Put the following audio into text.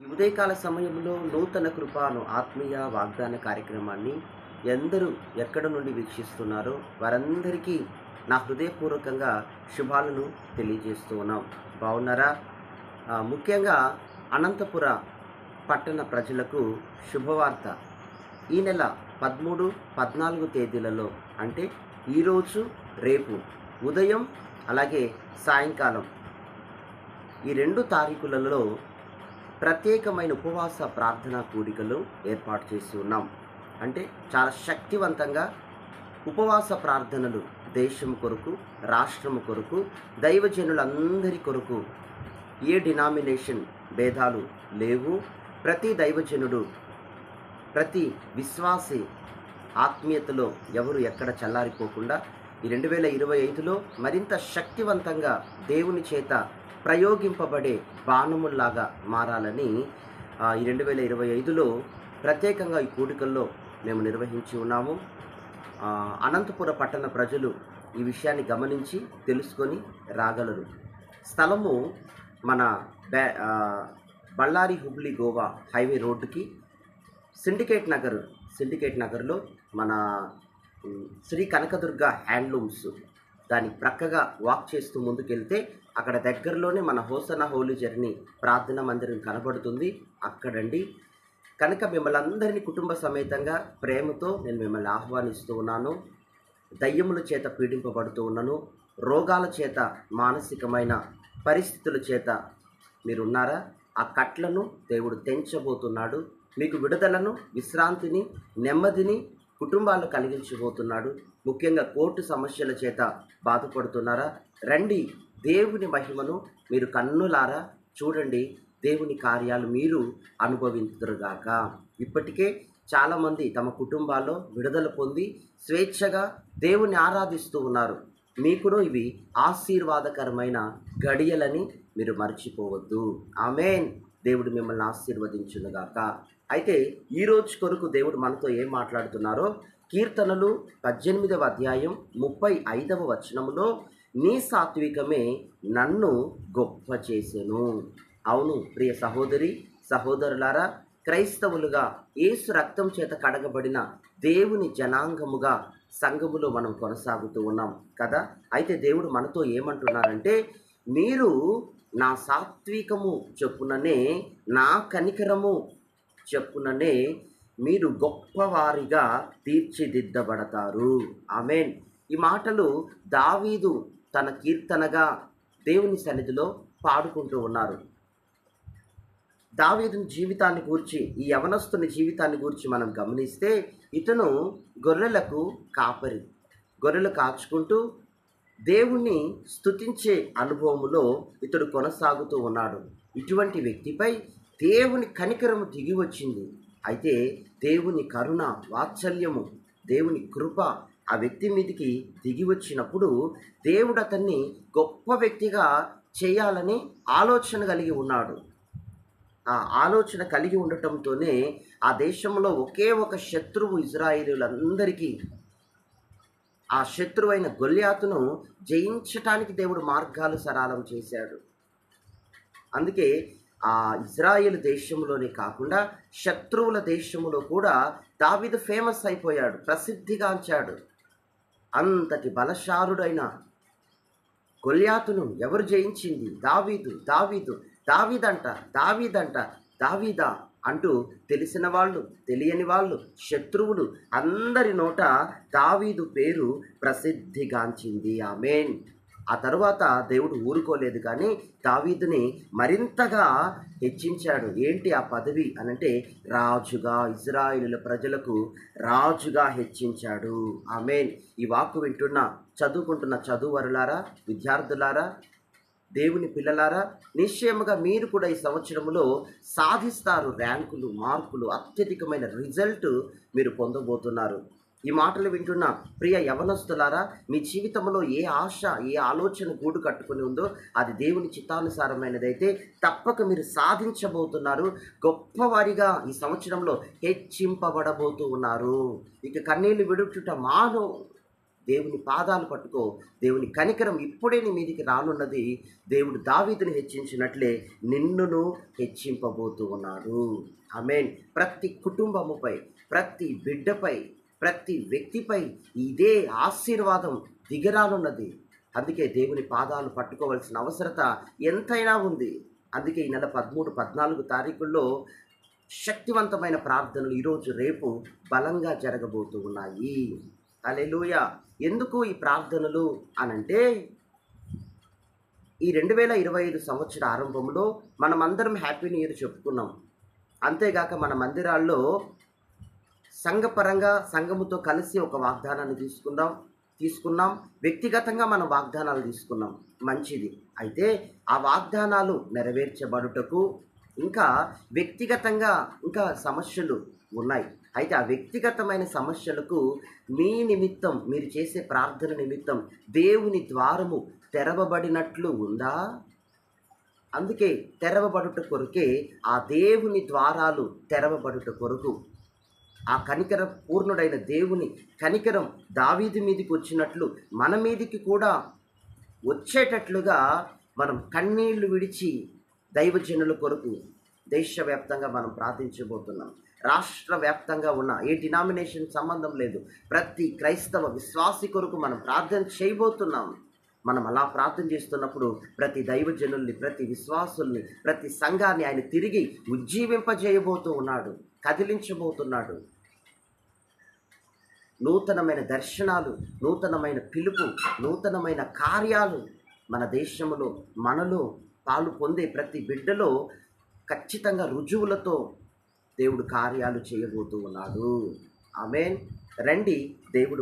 ఉదయకాల సమయంలో నూతన కృపాను ఆత్మీయ వాగ్దాన కార్యక్రమాన్ని ఎందరూ ఎక్కడ నుండి వీక్షిస్తున్నారో వారందరికీ నా హృదయపూర్వకంగా శుభాలను తెలియజేస్తూ ఉన్నాం. బాగున్నారా ముఖ్యంగా అనంతపుర పట్టణ ప్రజలకు శుభవార్త. ఈ నెల పదమూడు పద్నాలుగు తేదీలలో అంటే ఈరోజు రేపు ఉదయం అలాగే సాయంకాలం ఈ రెండు తారీఖులలో ప్రత్యేకమైన ఉపవాస ప్రార్థనా కూడికలు ఏర్పాటు చేసి ఉన్నాం. అంటే చాలా శక్తివంతంగా ఉపవాస ప్రార్థనలు దేశం కొరకు రాష్ట్రం కొరకు దైవజనులందరి కొరకు ఏ డినామినేషన్ భేదాలు లేవు. ప్రతి దైవజనుడు ప్రతి విశ్వాసి ఆత్మీయతలో ఎవరు ఎక్కడ చల్లారిపోకుండా ఈ రెండు వేల ఇరవై ఐదులో మరింత శక్తివంతంగా దేవుని చేత ప్రయోగింపబడే బాణముల్లాగా మారాలని ఈ రెండు వేల ఇరవై ఐదులో ప్రత్యేకంగా ఈ కూడికల్లో మేము నిర్వహించి ఉన్నాము. అనంతపుర పట్టణ ప్రజలు ఈ విషయాన్ని గమనించి తెలుసుకొని రాగలరు. స్థలము మన బ్యా బళ్ళారి హుబ్లీ గోవా హైవే రోడ్డుకి సిండికేట్ నగర్ సిండికేట్ నగర్లో మన శ్రీ కనకదుర్గ హ్యాండ్లూమ్స్. దాని ప్రక్కగా వాక్ చేస్తూ ముందుకెళ్తే అక్కడ దగ్గరలోనే మన హోసన హోలీ జర్నీ ప్రార్థన మందిరం కనబడుతుంది. అక్కడండి. కనుక మిమ్మల్ని అందరినీ కుటుంబ సమేతంగా ప్రేమతో నేను మిమ్మల్ని ఆహ్వానిస్తూ ఉన్నాను. దయ్యముల చేత పీడింపబడుతూ ఉన్నాను. రోగాల చేత మానసికమైన పరిస్థితుల చేత మీరున్నారా? ఆ కట్లను దేవుడు తెంచబోతున్నాడు. మీకు విడుదలను విశ్రాంతిని నెమ్మదిని కుటుంబాలు కలిగించబోతున్నాడు. ముఖ్యంగా కోర్టు సమస్యల చేత బాధపడుతున్నారా? రండి దేవుని మహిమను మీరు కన్నులారా చూడండి దేవుని కార్యాలు మీరు అనుభవించరుగాక ఇప్పటికే చాలామంది తమ కుటుంబాల్లో విడుదల పొంది స్వేచ్ఛగా దేవుని ఆరాధిస్తూ ఉన్నారు. మీకును ఇవి ఆశీర్వాదకరమైన గడియలని మీరు మర్చిపోవద్దు. ఆమెన్. దేవుడు మిమ్మల్ని ఆశీర్వదించునుగాక. అయితే ఈరోజు కొరకు దేవుడు మనతో ఏం మాట్లాడుతున్నారో కీర్తనలు పద్దెనిమిదవ అధ్యాయం ముప్పై ఐదవ వచనములో నీ సాత్వికమే నన్ను గొప్ప చేసెను. అవును ప్రియ సహోదరి సహోదరులారా క్రైస్తవులుగా ఏసు రక్తం చేత కడగబడిన దేవుని జనాంగముగా సంఘములో మనం కొనసాగుతూ ఉన్నాం కదా? అయితే దేవుడు మనతో ఏమంటున్నారంటే మీరు నా సాత్వికము చెప్పుననే నా కనికరము చెప్పుననే మీరు గొప్పవారిగా తీర్చిదిద్దబడతారు. ఆమెన్. ఈ మాటలు దావీదు తన కీర్తనగా దేవుని సన్నిధిలో పాడుకుంటూ ఉన్నారు. దావీదుని జీవితాన్ని గూర్చి ఈ యవనస్తుని జీవితాన్ని గూర్చి మనం గమనిస్తే ఇతను గొర్రెలకు కాపరి. గొర్రెలు కాచుకుంటూ దేవుణ్ణి స్థుతించే అనుభవములో ఇతడు కొనసాగుతూ ఉన్నాడు. ఇటువంటి వ్యక్తిపై దేవుని కనికరము దిగి వచ్చింది. అయితే దేవుని కరుణ వాత్సల్యము దేవుని కృప ఆ వ్యక్తి మీదకి దిగి వచ్చినప్పుడు దేవుడు అతన్ని గొప్ప వ్యక్తిగా చేయాలని ఆలోచన కలిగి ఉన్నాడు. ఆ ఆలోచన కలిగి ఉండటంతోనే ఆ దేశంలో ఒకే ఒక శత్రువు ఇజ్రాయిలీలందరికీ ఆ శత్రువైన గొల్యాతును జయించటానికి దేవుడు మార్గాలు సరళం చేశాడు. అందుకే ఆ ఇజ్రాయెల్ దేశంలోనే కాకుండా శత్రువుల దేశంలో కూడా దావిదు ఫేమస్ అయిపోయాడు ప్రసిద్ధిగాంచాడు అంతటి బలశారుడైన కొల్యాతును ఎవరు జయించింది? దావీదు దావీదు దావీదంట దావీదంట దావీదా అంటూ తెలిసిన వాళ్ళు తెలియని వాళ్ళు శత్రువులు అందరి నోట దావీదు పేరు ప్రసిద్ధిగాంచింది. ఆమెన్. ఆ తరువాత దేవుడు ఊరుకోలేదు కానీ దావీదుని మరింతగా హెచ్చించాడు. ఏంటి ఆ పదవి? అనంటే రాజుగా ఇజ్రాయిలు ప్రజలకు రాజుగా హెచ్చించాడు. ఆమెన్. ఈ వాక్కు వింటున్న చదువుకుంటున్న చదువరులారా విద్యార్థులారా దేవుని పిల్లలారా నిశ్చయముగా మీరు కూడా ఈ సంవత్సరంలో సాధిస్తారు ర్యాంకులు మార్కులు అత్యధికమైన రిజల్ట్ మీరు పొందబోతున్నారు. ఈ మాటలు వింటున్న ప్రియ యవనస్తులారా మీ జీవితంలో ఏ ఆశ ఏ ఆలోచన గూడు కట్టుకుని ఉందో అది దేవుని చిత్తానుసారమైనదైతే తప్పక మీరు సాధించబోతున్నారు. గొప్పవారిగా ఈ సంవత్సరంలో హెచ్చింపబడబోతూ ఉన్నారు. ఇక కన్నీళ్ళు విడుచుట మాను. దేవుని పాదాలు పట్టుకో. దేవుని కనికరం ఇప్పుడే నీ మీదికి రానున్నది. దేవుడు దావీదుని హెచ్చించినట్లే నిన్నును హెచ్చింపబోతూ ఉన్నాడు ఆమెన్. ప్రతి కుటుంబముపై ప్రతి బిడ్డపై ప్రతి వ్యక్తిపై ఇదే ఆశీర్వాదం దిగరానున్నది. అందుకే దేవుని పాదాలు పట్టుకోవాల్సిన అవసరత ఎంతైనా ఉంది. అందుకే ఈ నెల పదమూడు పద్నాలుగు తారీఖుల్లో శక్తివంతమైన ప్రార్థనలు ఈరోజు రేపు బలంగా జరగబోతూ ఉన్నాయి. అలెలుయ ఎందుకు ఈ ప్రార్థనలు అనంటే ఈ రెండు వేల ఇరవై ఐదు సంవత్సర ఆరంభంలో మనమందరం హ్యాపీ న్యూ ఇయర్ చెప్పుకున్నాం. అంతేగాక మన మందిరాల్లో సంఘపరంగా సంఘముతో కలిసి ఒక వాగ్దానాన్ని తీసుకుందాం తీసుకున్నాం. వ్యక్తిగతంగా మనం వాగ్దానాలు తీసుకున్నాం. మంచిది. అయితే ఆ వాగ్దానాలు నెరవేర్చబడుటకు ఇంకా వ్యక్తిగతంగా ఇంకా సమస్యలు ఉన్నాయి. అయితే ఆ వ్యక్తిగతమైన సమస్యలకు మీ నిమిత్తం మీరు చేసే ప్రార్థన నిమిత్తం దేవుని ద్వారము తెరవబడినట్లు ఉందా? అందుకే తెరవబడుట కొరకే ఆ దేవుని ద్వారాలు తెరవబడుట కొరకు ఆ కనికర పూర్ణుడైన దేవుని కనికరం దావీది మీదికి వచ్చినట్లు మన మీదికి కూడా వచ్చేటట్లుగా మనం కన్నీళ్ళు విడిచి దైవజనుల కొరకు దేశవ్యాప్తంగా మనం ప్రార్థించబోతున్నాం. రాష్ట్ర వ్యాప్తంగా ఉన్న ఏ డినామినేషన్ సంబంధం లేదు. ప్రతి క్రైస్తవ విశ్వాసి కొరకు మనం ప్రార్థన చేయబోతున్నాం. మనం అలా ప్రార్థన చేస్తున్నప్పుడు ప్రతి దైవజనుల్ని ప్రతి విశ్వాసుల్ని ప్రతి సంఘాన్ని ఆయన తిరిగి ఉజ్జీవింపజేయబోతూ ఉన్నాడు కదిలించబోతున్నాడు. నూతనమైన దర్శనాలు నూతనమైన పిలుపు నూతనమైన కార్యాలు మన దేశంలో మనలో పాలు పొందే ప్రతి బిడ్డలో ఖచ్చితంగా రుజువులతో దేవుడు కార్యాలు చేయబోతూ ఉన్నాడు. ఆమెన్. రండి దేవుడు